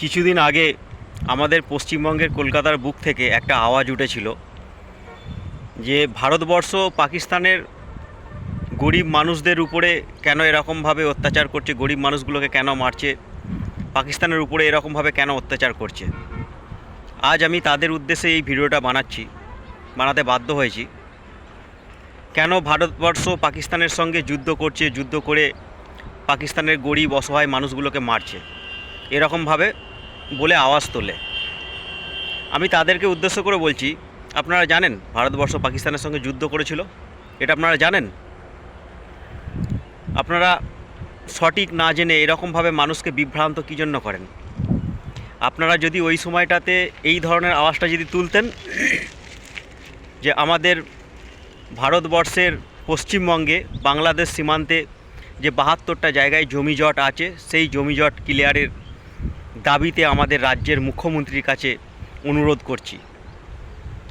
কিছুদিন আগে আমাদের পশ্চিমবঙ্গের কলকাতার বুক থেকে একটা আওয়াজ উঠেছিল যে ভারতবর্ষ পাকিস্তানের গরিব মানুষদের উপরে কেন এরকমভাবে অত্যাচার করছে, গরিব মানুষগুলোকে কেন মারছে, পাকিস্তানের উপরে এরকমভাবে কেন অত্যাচার করছে। আজ আমি তাদের উদ্দেশ্যে এই ভিডিওটা বানাচ্ছি, বানাতে বাধ্য হয়েছি। কেন ভারতবর্ষ পাকিস্তানের সঙ্গে যুদ্ধ করছে, যুদ্ধ করে পাকিস্তানের গরিব, অসহায় মানুষগুলোকে মারছে? এরকমভাবে বলে আওয়াজ তোলে। আমি তাদেরকে উদ্দেশ্য করে বলছি, আপনারা জানেন ভারতবর্ষ পাকিস্তানের সঙ্গে যুদ্ধ করেছিল? এটা আপনারা জানেন? আপনারা সঠিক না জেনে এরকমভাবে মানুষকে বিভ্রান্ত কী জন্য করেন? আপনারা যদি ওই সময়টাতে এই ধরনের আওয়াজটা যদি তুলতেন, যে আমাদের ভারতবর্ষের পশ্চিমবঙ্গে বাংলাদেশ সীমান্তে যে বাহাত্তরটা জায়গায় জমিজট আছে, সেই জমিজট ক্লিয়ারের দাবিতে আমাদের রাজ্যের মুখ্যমন্ত্রীর কাছে অনুরোধ করছি।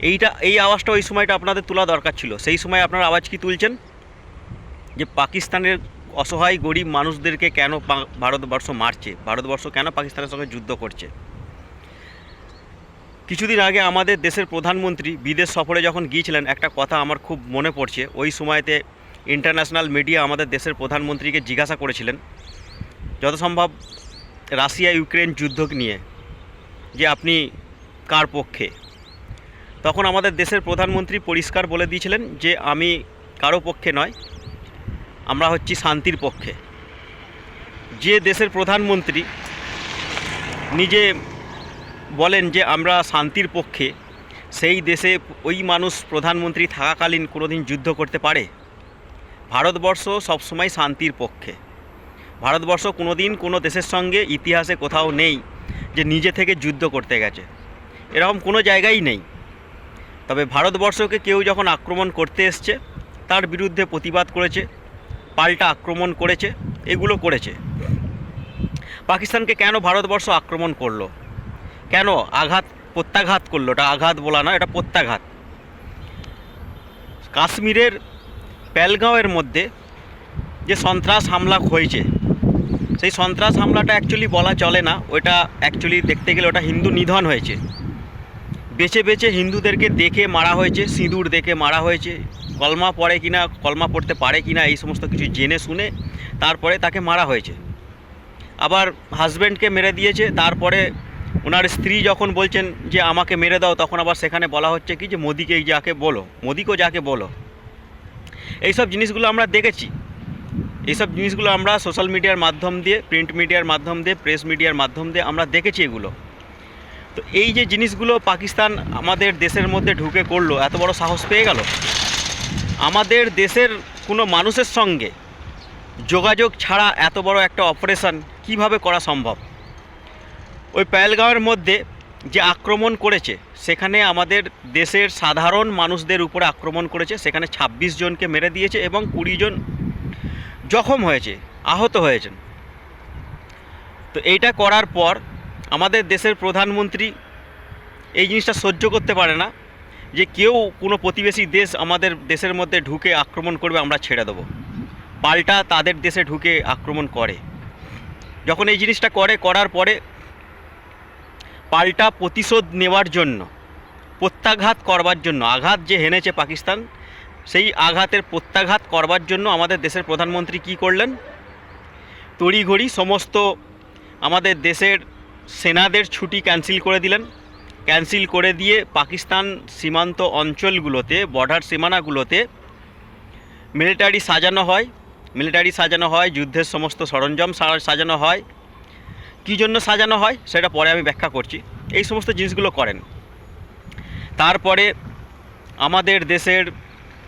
এইটা, এই আওয়াজটা ওই সময়টা আপনাদের তোলা দরকার ছিল। সেই সময় আপনারা আওয়াজ কি তুলছেন? যে পাকিস্তানের অসহায়, গরিব মানুষদেরকে কেন ভারতবর্ষ মারছে? ভারতবর্ষ কেন পাকিস্তানের সঙ্গে যুদ্ধ করছে? কিছুদিন আগে আমাদের দেশের প্রধানমন্ত্রী বিদেশ সফরে যখন গিয়েছিলেন, একটা কথা আমার খুব মনে পড়ছে। ওই সময়তে ইন্টারন্যাশনাল মিডিয়া আমাদের দেশের প্রধানমন্ত্রীকে জিজ্ঞাসা করেছিলেন, যত সম্ভব রাশিয়া ইউক্রেন যুদ্ধ নিয়ে যে আপনি কার পক্ষে? তখন আমাদের দেশের প্রধানমন্ত্রী পরিষ্কার বলে দিয়েছিলেন যে আমি কারও পক্ষে নয়, আমরা হচ্ছি শান্তির পক্ষে। যে দেশের প্রধানমন্ত্রী নিজে বলেন যে আমরা শান্তির পক্ষে, সেই দেশে ওই মানুষ প্রধানমন্ত্রী থাকাকালীন কোনোদিন যুদ্ধ করতে পারে? ভারতবর্ষ সবসময় শান্তির পক্ষে। ভারতবর্ষ কোনোদিন কোনো দেশের সঙ্গে ইতিহাসে কোথাও নেই যে নিজে থেকে যুদ্ধ করতে গেছে। এরকম কোনো জায়গাই নেই। তবে ভারতবর্ষকে কেউ যখন আক্রমণ করতে এসছে, তার বিরুদ্ধে প্রতিবাদ করেছে, পাল্টা আক্রমণ করেছে, এগুলো করেছে। পাকিস্তানকে কেন ভারতবর্ষ আক্রমণ করল? কেন আঘাত, প্রত্যাঘাত করল? এটা আঘাত বলা না এটা প্রত্যাঘাত। কাশ্মীরের প্যালগাঁওয়ের মধ্যে যে সন্ত্রাস হামলা হয়েছে সেই সন্ত্রাস হামলাটা অ্যাকচুয়ালি বলা চলে না। ওটা অ্যাকচুয়ালি দেখতে গেলে ওটা হিন্দু নিধন হয়েছে। বেছে বেছে হিন্দুদেরকে দেখে মারা হয়েছে, সিঁদুর দেখে মারা হয়েছে। কলমা পড়ে কিনা, কলমা পড়তে পারে কিনা, এই সমস্ত কিছু জেনে শুনে তারপরে তাকে মারা হয়েছে। আবার হাজব্যান্ডকে মেরে দিয়েছে, তারপরে ওনার স্ত্রী যখন বলছেন যে, আমাকে মেরে দাও, তখন আবার সেখানে বলা হচ্ছে কি যে মোদিকে যাকে বলো, মোদিকেও যাকে বলো। এইসব জিনিসগুলো আমরা দেখেছি। এইসব জিনিসগুলো আমরা সোশ্যাল মিডিয়ার মাধ্যম দিয়ে প্রিন্ট মিডিয়ার মাধ্যম দিয়ে প্রেস মিডিয়ার মাধ্যম দিয়ে আমরা দেখেছি এগুলো। তো এই যে জিনিসগুলো পাকিস্তান আমাদের দেশের মধ্যে ঢুকে করল, এত বড় সাহস পেয়ে গেল? আমাদের দেশের কোনো মানুষের সঙ্গে যোগাযোগ ছাড়া এত বড় একটা অপারেশন কীভাবে করা সম্ভব? ওই পেহেলগাঁওয়ের মধ্যে যে আক্রমণ করেছে, সেখানে আমাদের দেশের সাধারণ মানুষদের উপরে আক্রমণ করেছে, সেখানে ২৬ জনকে মেরে দিয়েছে এবং কুড়ি জন জখম হয়েছে, আহত হয়েছেন। তো এইটা করার পর আমাদের দেশের প্রধানমন্ত্রী এই জিনিসটা সহ্য করতে পারে না, যে কেউ কোনো প্রতিবেশী দেশ আমাদের দেশের মধ্যে ঢুকে আক্রমণ করবে, আমরা ছেড়ে দেবো। পাল্টা তাদের দেশে ঢুকে আক্রমণ করে। যখন এই জিনিসটা করে, করার পরে পাল্টা প্রতিশোধ নেওয়ার জন্য, প্রত্যাঘাত করবার জন্য, আঘাত যে হেনেছে পাকিস্তান সেই আঘাতের প্রত্যাঘাত করবার জন্য আমাদের দেশের প্রধানমন্ত্রী কি করলেন? তড়িঘড়ি সমস্ত আমাদের দেশের সেনাদের ছুটি ক্যান্সেল করে দিলেন। ক্যান্সেল করে দিয়ে পাকিস্তান সীমান্ত অঞ্চলগুলোতে, বর্ডার সীমানাগুলোতে মিলিটারি সাজানো হয়। মিলিটারি সাজানো হয়, যুদ্ধের সমস্ত সরঞ্জাম সাজানো হয়। কী জন্য সাজানো হয় সেটা পরে আমি ব্যাখ্যা করছি। এই সমস্ত জিনিসগুলো করেন। তারপরে আমাদের দেশের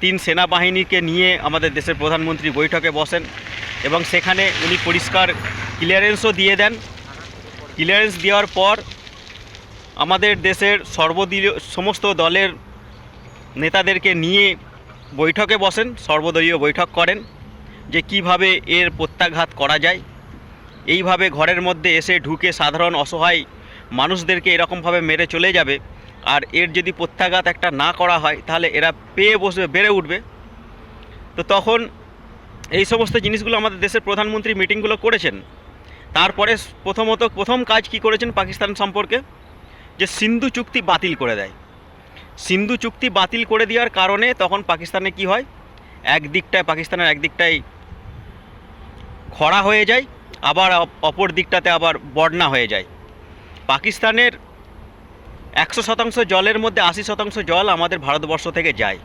তিন সেনাবাহিনীকে নিয়ে আমাদের দেশের প্রধানমন্ত্রী বৈঠকে বসেন এবং সেখানে উনি পরিষ্কার ক্লিয়ারেন্সও দিয়ে দেন। ক্লিয়ারেন্স দেওয়ার পর আমাদের দেশের সর্বদলীয় সমস্ত দলের নেতাদেরকে নিয়ে বৈঠকে বসেন, সর্বদলীয় বৈঠক করেন যে কীভাবে এর প্রত্যাঘাত করা যায়। এইভাবে ঘরের মধ্যে এসে ঢুকে সাধারণ অসহায় মানুষদেরকে এরকমভাবে মেরে চলে যাবে। আর এর যদি প্রত্যাঘাত একটা না করা হয়, তাহলে এরা পেয়ে বসবে, বেড়ে উঠবে। তো তখন এই সমস্ত জিনিসগুলো আমাদের দেশের প্রধানমন্ত্রী মিটিংগুলো করেছেন। তারপরে প্রথমত প্রথম কাজ কি করেছেন পাকিস্তান সম্পর্কে? যে সিন্ধু চুক্তি বাতিল করে দেয়। সিন্ধু চুক্তি বাতিল করে দেওয়ার কারণে তখন পাকিস্তানে কি হয়? একদিকটায় পাকিস্তানের একদিকটায় খরা হয়ে যায়, আবার অপর দিকটাতে আবার বন্যা হয়ে যায়। পাকিস্তানের একশো শতাংশ জলের মধ্যে আশি শতাংশ জল আমাদের ভারতবর্ষ থেকে যায়।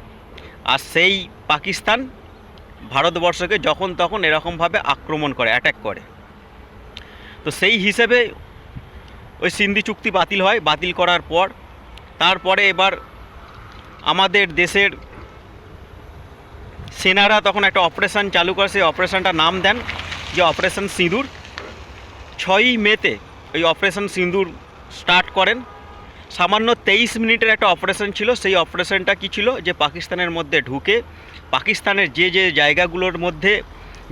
আর সেই পাকিস্তান ভারতবর্ষকে যখন তখন এরকমভাবে আক্রমণ করে অ্যাটাক করে। তো সেই হিসেবে ওই সিন্ধি চুক্তি বাতিল হয়, বাতিল করার পর। তারপরে এবার আমাদের দেশের সেনারা তখন একটা অপারেশান চালু করে, সেই অপারেশনটার নাম দেন, যে অপারেশন সিঁদুর। ছয়ই মেতে ওই অপারেশন সিঁদুর স্টার্ট করেন। সামান্য তেইশ মিনিটের একটা অপারেশন ছিল। সেই অপারেশনটা কী ছিল? যে পাকিস্তানের মধ্যে ঢুকে, পাকিস্তানের যে যে জায়গাগুলোর মধ্যে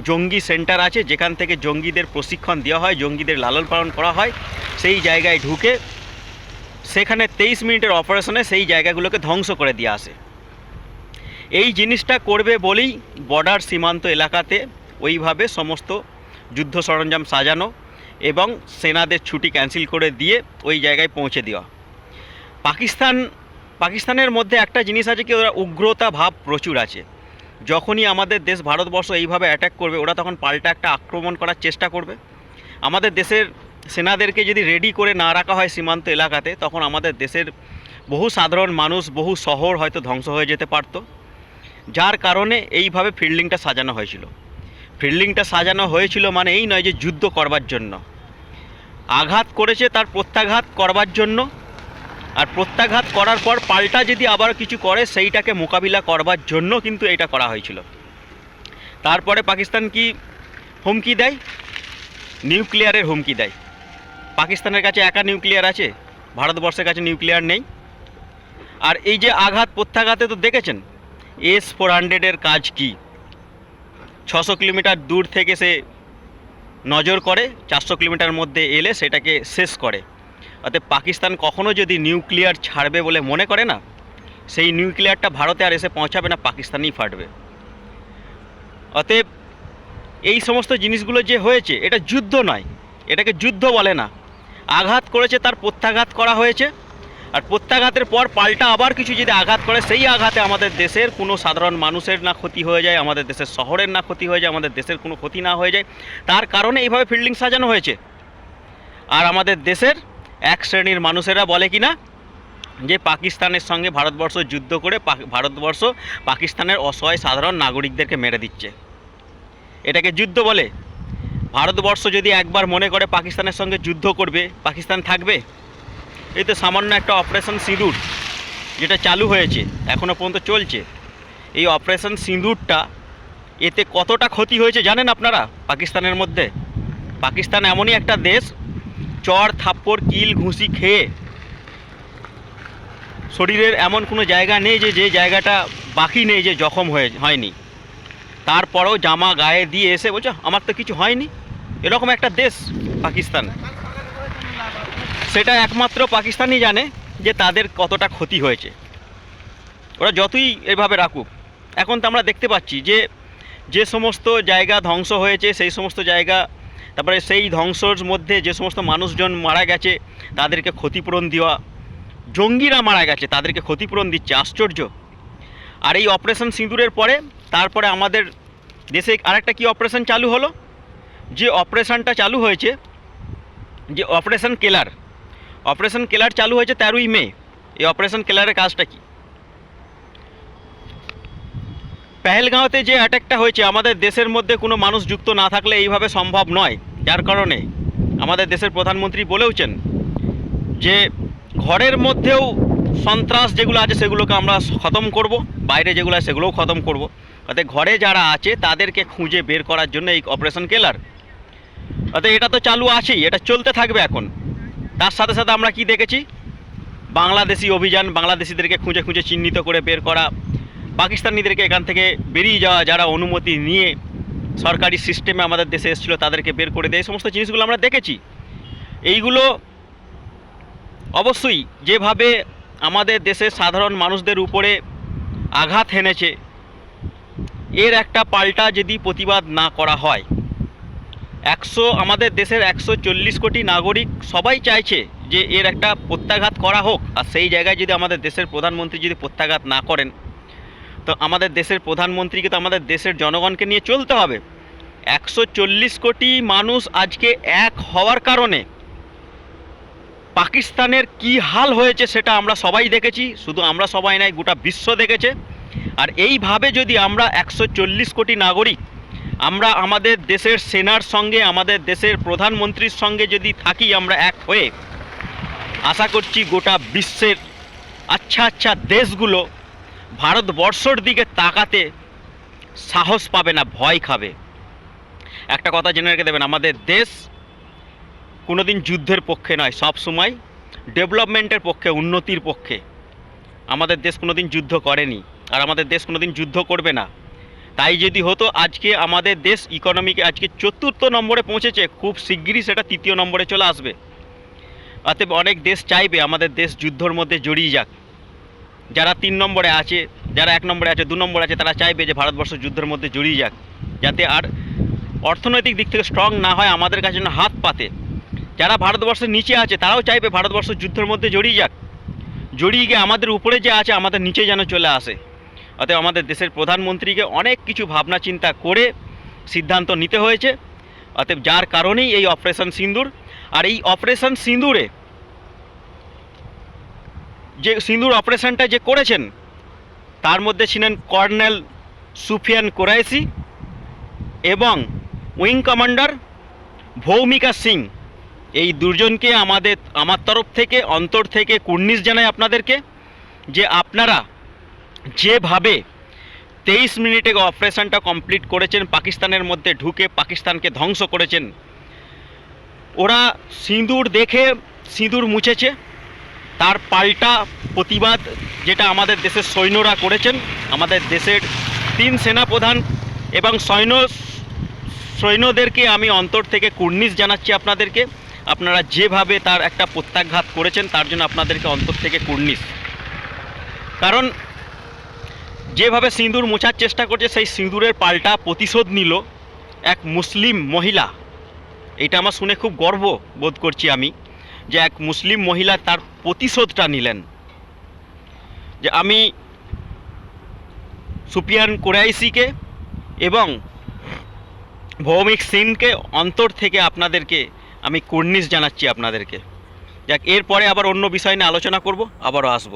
জঙ্গি সেন্টার আছে, যেখান থেকে জঙ্গিদের প্রশিক্ষণ দেওয়া হয়, জঙ্গিদের লালন পালন করা হয়, সেই জায়গায় ঢুকে সেখানে তেইশ মিনিটের অপারেশনে সেই জায়গাগুলোকে ধ্বংস করে দিয়ে আসে এই জিনিসটা করবে বলেই বর্ডার সীমান্ত এলাকাতে ওইভাবে সমস্ত যুদ্ধ সরঞ্জাম সাজানো এবং সেনাদের ছুটি ক্যান্সেল করে দিয়ে ওই জায়গায় পৌঁছে দেওয়া। পাকিস্তান, পাকিস্তানের মধ্যে একটা জিনিস আছে কি, ওরা উগ্রতা ভাব প্রচুর আছে। যখনই আমাদের দেশ ভারতবর্ষ এইভাবে অ্যাটাক করবে, ওরা তখন পাল্টা একটা আক্রমণ করার চেষ্টা করবে। আমাদের দেশের সেনাদেরকে যদি রেডি করে না রাখা হয় সীমান্ত এলাকাতে, তখন আমাদের দেশের বহু সাধারণ মানুষ, বহু শহর হয়তো ধ্বংস হয়ে যেতে পারত। যার কারণে এইভাবে ফিল্ডিংটা সাজানো হয়েছিল। ফিল্ডিংটা সাজানো হয়েছিল মানে এই নয় যে যুদ্ধ করবার জন্য। আঘাত করেছে তার প্রত্যাঘাত করবার জন্য। আর প্রত্যাঘাত করার পর পাল্টা যদি আবার কিছু করে, সেইটাকে মোকাবিলা করবার জন্য কিন্তু এটা করা হয়েছিল। তারপরে পাকিস্তান কি হুমকি দেয়? নিউক্লিয়ারের হুমকি দেয়। পাকিস্তানের কাছে একা নিউক্লিয়ার আছে, ভারতবর্ষের কাছে নিউক্লিয়ার নেই। আর এই যে আঘাত প্রত্যাঘাতে তো দেখেছেন, এস ফোর হান্ড্রেডের কাজ কি? ছশো কিলোমিটার দূর থেকে সে নজর করে, চারশো কিলোমিটার মধ্যে এলে সেটাকে শেষ করে। অতএব পাকিস্তান কখনো যদি নিউক্লিয়ার ছাড়বে বলে মনে করে না, সেই নিউক্লিয়ারটা ভারতে আর এসে পৌঁছাবে না, পাকিস্তানেই ফাটবে। অতএব এই সমস্ত জিনিসগুলো যে হয়েছে, এটা যুদ্ধ নয়, এটাকে যুদ্ধ বলে না। আঘাত করেছে তার প্রত্যাঘাত করা হয়েছে, আর প্রত্যাঘাতের পর পাল্টা আবার কিছু যদি আঘাত করে, সেই আঘাতে আমাদের দেশের কোনো সাধারণ মানুষের না ক্ষতি হয়ে যায়, আমাদের দেশের শহরের না ক্ষতি হয়ে যায়, আমাদের দেশের কোনো ক্ষতি না হয়ে যায়। তার কারণে এইভাবে ফিল্ডিং সাজানো হয়েছে। আর আমাদের দেশের এক শ্রেণির মানুষেরা বলে কি না? যে পাকিস্তানের সঙ্গে ভারতবর্ষ যুদ্ধ করে ভারতবর্ষ পাকিস্তানের অসহায় সাধারণ নাগরিকদেরকে মেরে দিচ্ছে। এটাকে যুদ্ধ বলে। ভারতবর্ষ যদি একবার মনে করে পাকিস্তানের সঙ্গে যুদ্ধ করবে, পাকিস্তান থাকবে? এই তো সামান্য একটা অপারেশন সিঁদুর, যেটা চালু হয়েছে এখনও পর্যন্ত চলছে। এই অপারেশন সিঁদুরটা এতে কতটা ক্ষতি হয়েছে জানেন আপনারা? পাকিস্তানের মধ্যে। পাকিস্তান এমনই একটা দেশ চর, থাপ্পড়, কিল, ঘুষি খেয়ে। শরীরের এমন কোনো জায়গা নেই যে যে জায়গাটা বাকি নেই যে জখম হয়ে হয়নি। তারপরেও জামা গায়ে দিয়ে এসে বলছো, আমার তো কিছু হয়নি। এরকম একটা দেশ পাকিস্তান। সেটা একমাত্র পাকিস্তানই জানে যে তাদের কতটা ক্ষতি হয়েছে। ওরা যতই এভাবে রাখুক, এখন তো আমরা দেখতে পাচ্ছি যে যে সমস্ত জায়গা ধ্বংস হয়েছে, সেই সমস্ত জায়গা তারপরে সেই ধ্বংসর মধ্যে যে সমস্ত মানুষজন মারা গেছে, তাদেরকে ক্ষতিপূরণ দেওয়া, জঙ্গিরা মারা গেছে, তাদেরকে ক্ষতিপূরণ দিচ্ছে, আশ্চর্য। আর এই অপারেশন সিঁদুরের পরে, তারপরে আমাদের দেশে আরেকটা কি অপারেশন চালু হলো? যে অপারেশনটা চালু হয়েছে, যে অপারেশন কেলার। অপারেশন কেলার চালু হয়েছে তেরোই মে। এই অপারেশন কেলারের কাজটা কি? পেহেলগাঁওতে যে অ্যাটাকটা হয়েছে, আমাদের দেশের মধ্যে কোনো মানুষ যুক্ত না থাকলে এইভাবে সম্ভব নয়। যার কারণে আমাদের দেশের প্রধানমন্ত্রী বলেওছেন যে ঘরের মধ্যেও সন্ত্রাস যেগুলো আছে সেগুলোকে আমরা খতম করব, বাইরে যেগুলো আছে সেগুলোও খতম করব। অর্থাৎ ঘরে যারা আছে তাদেরকে খুঁজে বের করার জন্য এই অপারেশন কেলার। অর্থাৎ এটা তো চালু আছেই, এটা চলতে থাকবে এখন। তার সাথে সাথে আমরা কি দেখেছি? বাংলাদেশি অভিযান, বাংলাদেশিদেরকে খুঁজে খুঁজে চিহ্নিত করে বের করা, পাকিস্তানিদেরকে এখান থেকে বেরিয়ে যাওয়া যারা অনুমতি নিয়ে সরকারি সিস্টেমে আমাদের দেশে এসেছিল, তাদেরকে বের করে দেয়। এই সমস্ত জিনিসগুলো আমরা দেখেছি। এইগুলো অবশ্যই যেভাবে আমাদের দেশের সাধারণ মানুষদের উপরে আঘাত হেনেছে, এর একটা পাল্টা যদি প্রতিবাদ না করা হয়, একশো, আমাদের দেশের একশো চল্লিশ কোটি নাগরিক সবাই চাইছে যে এর একটা প্রত্যাঘাত করা হোক। আর সেই জায়গায় যদি আমাদের দেশের প্রধানমন্ত্রী যদি প্রত্যাঘাত না করেন তো আমাদের দেশের প্রধানমন্ত্রীকে তো আমাদের দেশের জনগণকে নিয়ে চলতে হবে। একশো চল্লিশ কোটি মানুষ আজকে এক হওয়ার কারণে পাকিস্তানের কি হাল হয়েছে সেটা আমরা সবাই দেখেছি, শুধু আমরা সবাই নাই, গোটা বিশ্ব দেখেছে। আর এইভাবে যদি আমরা একশো চল্লিশ কোটি নাগরিক, আমরা আমাদের দেশের সেনার সঙ্গে, আমাদের দেশের প্রধানমন্ত্রীর সঙ্গে যদি থাকি আমরা এক হয়ে, আশা করছি গোটা বিশ্বের আচ্ছা আচ্ছা দেশগুলো ভারতবর্ষর দিকে তাকাতে সাহস পাবে না, ভয় খাবে। একটা কথা জেনে রেখে দেবেন, আমাদের দেশ কোনোদিন যুদ্ধের পক্ষে নয়, সব সময় ডেভেলপমেন্টের পক্ষে, উন্নতির পক্ষে। আমাদের দেশ কোনোদিন যুদ্ধ করেনি, আর আমাদের দেশ কোনোদিন যুদ্ধ করবে না। তাই যদি হতো, আজকে আমাদের দেশ ইকোনমিকে আজকে চতুর্থ নম্বরে পৌঁছেছে, খুব শিগগিরই সেটা তৃতীয় নম্বরে চলে আসবে। অতএব অনেক দেশ চাইবে, আমাদের দেশ যুদ্ধর মধ্যে জড়িয়ে যাক। যারা তিন নম্বরে আছে, যারা এক নম্বরে আছে, দু নম্বরে আছে, তারা চাইবে যে ভারতবর্ষ যুদ্ধের মধ্যে জড়িয়ে যাক, যাতে আর অর্থনৈতিক দিক থেকে স্ট্রং না হয় আমাদের কাছে যেন হাত পাতে। যারা ভারতবর্ষের নিচে আছে, তারাও চাইবে ভারতবর্ষ যুদ্ধের মধ্যে জড়িয়ে যাক। জড়িয়ে গিয়ে আমাদের উপরে যে আছে, আমাদের নিচে যেন চলে আসে। অতএব আমাদের দেশের প্রধানমন্ত্রীকে অনেক কিছু ভাবনা চিন্তা করে সিদ্ধান্ত নিতে হয়েছে। অতএব যার কারণেই এই অপারেশন সিন্দুর। আর এই অপারেশন সিন্দুরে যে সিন্দুর অপারেশনটা যে করেছেন, তার মধ্যে ছিলেন কর্নেল সুফিয়ান কোরাইসি এবং উইং কমান্ডার ভৌমিকা সিং। এই দুজনকে আমাদের, আমার তরফ থেকে, অন্তর থেকে কুর্নিশ জানাই আপনাদেরকে যে আপনারা যেভাবে তেইশ মিনিটে অপারেশনটা কমপ্লিট করেছেন, পাকিস্তানের মধ্যে ঢুকে পাকিস্তানকে ধ্বংস করেছেন, ওরা সিঁদুর দেখে সিঁদুর মুছেছে। তার পাল্টা প্রতিবাদ যেটা আমাদের দেশের সৈন্যরা করেছেন, আমাদের দেশের তিন সেনাপ্রধান এবং সৈন্য, সৈন্যদেরকে আমি অন্তর থেকে কুর্নিশ জানাচ্ছি আপনাদেরকে। আপনারা যেভাবে তার একটা প্রত্যাঘাত করেছেন, তার জন্য আপনাদেরকে অন্তর থেকে কুর্নিশ। কারণ যেভাবে সিঁদুর মোছার চেষ্টা করছে, সেই সিঁদুরের পাল্টা প্রতিশোধ নিল এক মুসলিম মহিলা। এটা আমার শুনে খুব গর্ব বোধ করছি আমি। যে এক মুসলিম মহিলা তার প্রতিশোধটা নিলেন। যে আমি সুপিয়ান কোরাইসিকে এবং ভৌমিক সিংকে অন্তর থেকে আপনাদেরকে আমি কুর্নিশ জানাচ্ছি আপনাদেরকে। যাক, এরপরে আবার অন্য বিষয় নিয়ে আলোচনা করব, আবারও আসব।